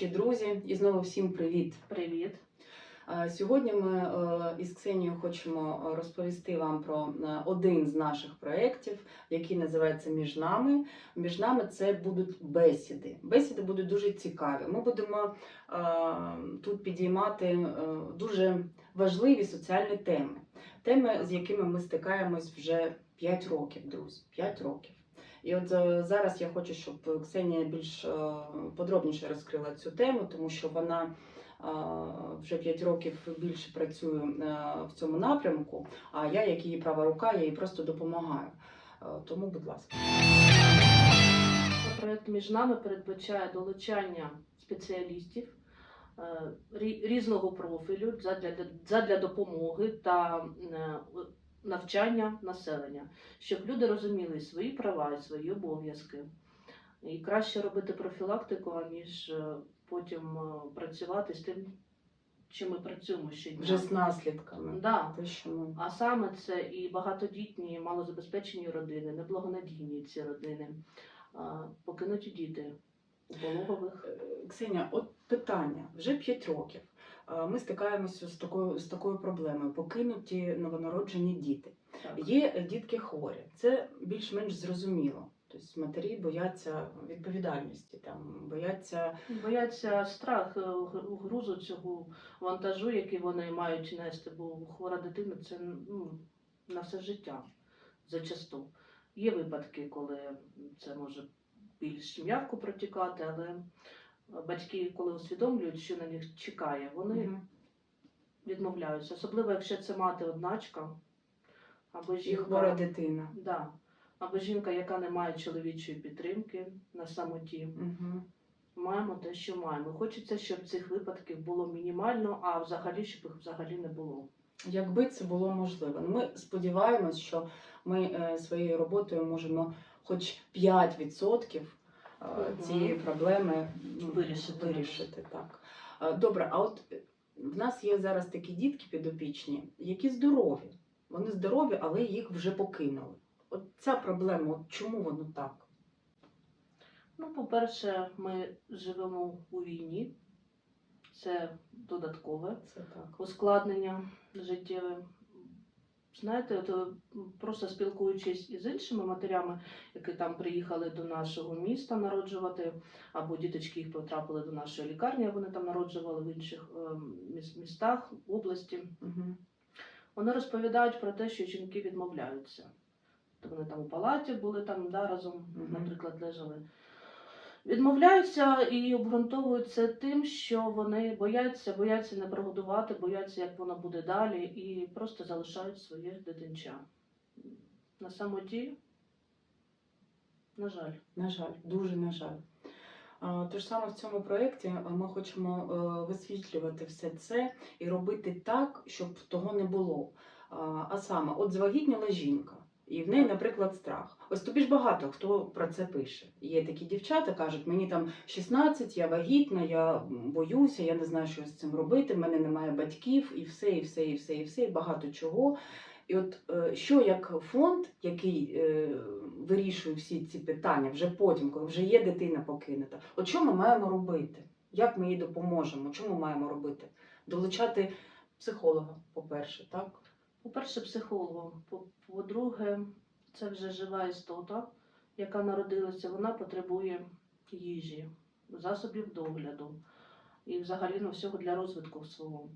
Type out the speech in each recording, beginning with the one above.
найкращі друзі, і знову всім привіт. Привіт. Сьогодні ми е, із Ксенією хочемо розповісти вам про е, один з наших проєктів, який називається Між нами. Між нами це будуть бесіди. Бесіди будуть дуже цікаві. Ми будемо е, тут підіймати дуже важливі соціальні теми, теми, з якими ми стикаємось вже 5 років, друзі. 5 років. І от е, зараз я хочу, щоб Ксенія більш е, подробніше розкрила цю тему, тому що вона е, вже 5 років більше працює в цьому напрямку, а я, як її права рука, я їй просто допомагаю. Тому, будь ласка. Проект між нами передбачає долучання спеціалістів різного профілю задля, задля допомоги та навчання населення, щоб люди розуміли свої права і свої обов'язки. І краще робити профілактику, аніж е, потім е, працювати з тим, чим ми працюємо щодня. Вже з наслідками. Да. Те, що ми... А саме це і багатодітні, малозабезпечені родини, неблагонадійні ці родини, покинуті діти у пологових. Е, Ксенія, от питання вже 5 років. Е, Ми стикаємося з такою з такою проблемою: покинуті новонароджені діти. Так. Є дітки хворі, це більш-менш зрозуміло. Тобто матері бояться відповідальності, там бояться Бояться страх, е, грузу цього вантажу, який вони мають нести, бо хвора дитина це ну, на все життя зачасту. Є випадки, коли це може більш м'яко протікати, але батьки, коли усвідомлюють, що на них чекає, вони відмовляються. Особливо, якщо це мати одначка або і жінка, хвора дитина. да, або жінка, яка не має чоловічої підтримки на самоті. Угу. Маємо те, що маємо. Хочеться, щоб цих випадків було мінімально, а взагалі, щоб їх взагалі не було. Якби це було можливо. Ну, Ми сподіваємось, що ми е, своєю роботою можемо хоч 5% е, цієї проблеми ну, Вирішити. вирішити. Так. Е, Добре, а от е, в нас є зараз такі дітки підопічні, які здорові. Вони здорові, але їх вже покинули. От ця проблема, от чому воно так? Ну, по-перше, ми живемо у війні, це додаткове Це так. ускладнення життєве. Знаєте, от, е, просто спілкуючись із іншими матерями, які там приїхали до нашого міста народжувати, або діточки їх потрапили до нашої лікарні, а вони там народжували в інших е, міс- містах, області. Угу. Вони розповідають про те, що жінки відмовляються. То вони там у палаті були там да, разом, наприклад, лежали. Відмовляються і обґрунтовують це тим, що вони бояться, бояться не прогодувати, бояться, як воно буде далі, і просто залишають своє дитинча. На самоті, на жаль. На жаль, дуже на жаль. Тож саме в цьому проєкті ми хочемо е, висвітлювати все це і робити так, щоб того не було. А саме, от звагітніла жінка, і в неї, наприклад, страх. Ось тобі ж багато хто про це пише. Є такі дівчата, кажуть, мені там 16, я вагітна, я боюся, я не знаю, що з цим робити, в мене немає батьків, і все, і все, і все, і все, і багато чого. І от е, що як фонд, який е, вирішує всі ці питання вже потім, коли вже є дитина покинута, от що ми маємо робити? Як ми їй допоможемо? Що ми маємо робити? Долучати психолога, по-перше, так? По-перше, психологом. По- По-друге, це вже жива істота, яка народилася, вона потребує їжі, засобів догляду і взагалі ну, всього для розвитку свого.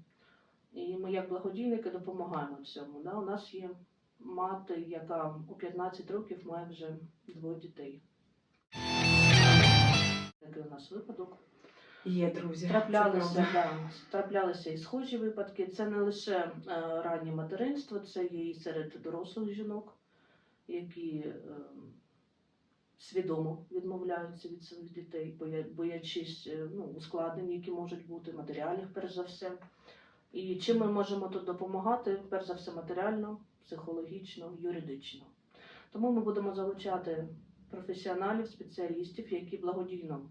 І ми, як благодійники, допомагаємо цьому. Да? У нас є мати, яка у 15 років має вже двоє дітей. Такий у нас випадок. Є друзі. Траплялися, да, траплялися і схожі випадки. Це не лише е, раннє материнство, це є і серед дорослих жінок, які е, свідомо відмовляються від своїх дітей, боя- боячись е, ну, ускладнень, які можуть бути, матеріальних, перш за все. І чим ми можемо тут допомагати, перш за все, матеріально, психологічно, юридично. Тому ми будемо залучати професіоналів, спеціалістів, які благодійно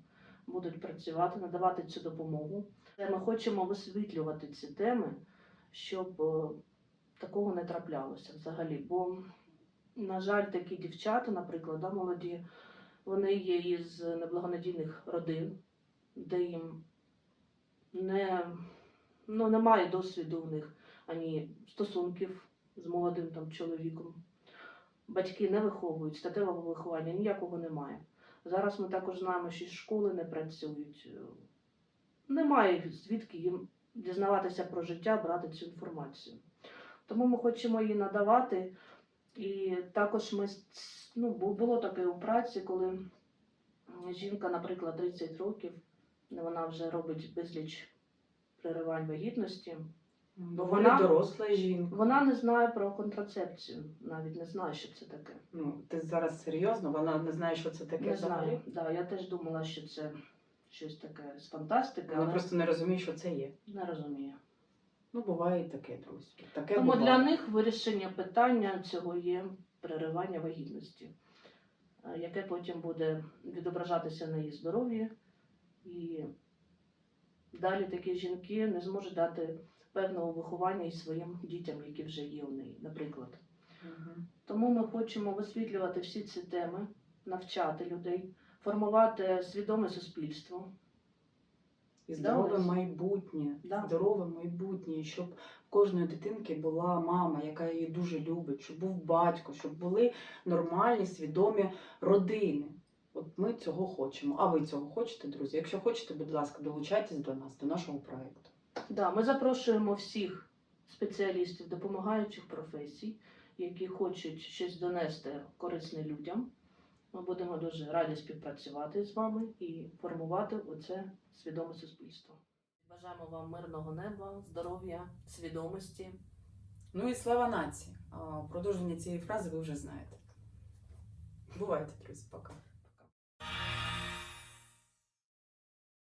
будуть працювати, надавати цю допомогу. Е, Ми хочемо висвітлювати ці теми, щоб е, такого не траплялося взагалі. Бо, на жаль, такі дівчата, наприклад, да, молоді, вони є із неблагонадійних родин, де їм не, ну, немає досвіду в них ані стосунків з молодим там, чоловіком. Батьки не виховують, статевого виховання ніякого немає. Зараз ми також знаємо, що школи не працюють. Е, Немає звідки їм дізнаватися про життя, брати цю інформацію. Тому ми хочемо її надавати. І також ми ну, було таке у праці, коли жінка, наприклад, 30 років, вона вже робить безліч переривань вагітності. Бо вона- вона доросла жінка. Вона не знає про контрацепцію, навіть не знає, що це таке. Ну, ти зараз серйозно, вона не знає, що це таке Не знаю. Да, я теж думала, що це щось таке з фантастики, Вона але просто не розуміє, що це є. не розумію. Ну, буває і таке, друзі. Таке Тому буває. для них вирішення питання цього є переривання вагітності, е, яке потім буде відображатися на її здоров'ї. І далі такі жінки не зможуть дати певного виховання і своїм дітям, які вже є у неї, наприклад. Мгм. Тому ми хочемо висвітлювати всі ці теми, навчати людей, формувати свідоме суспільство. І здорове Ось. майбутнє, Да. здорове майбутнє, щоб в кожної дитинки була мама, яка її дуже любить, щоб був батько, щоб були нормальні, свідомі родини. От ми цього хочемо. А ви цього хочете, друзі? Якщо хочете, будь ласка, долучайтесь до нас, до нашого проекту. Да, ми запрошуємо всіх спеціалістів допомагаючих професій, які хочуть щось донести корисне людям. Ми будемо дуже раді співпрацювати з вами і формувати оце свідоме суспільство. Бажаємо вам мирного неба, здоров'я, свідомості. Ну і слава нації. Продовження цієї фрази ви вже знаєте. Бувайте, друзі, пока.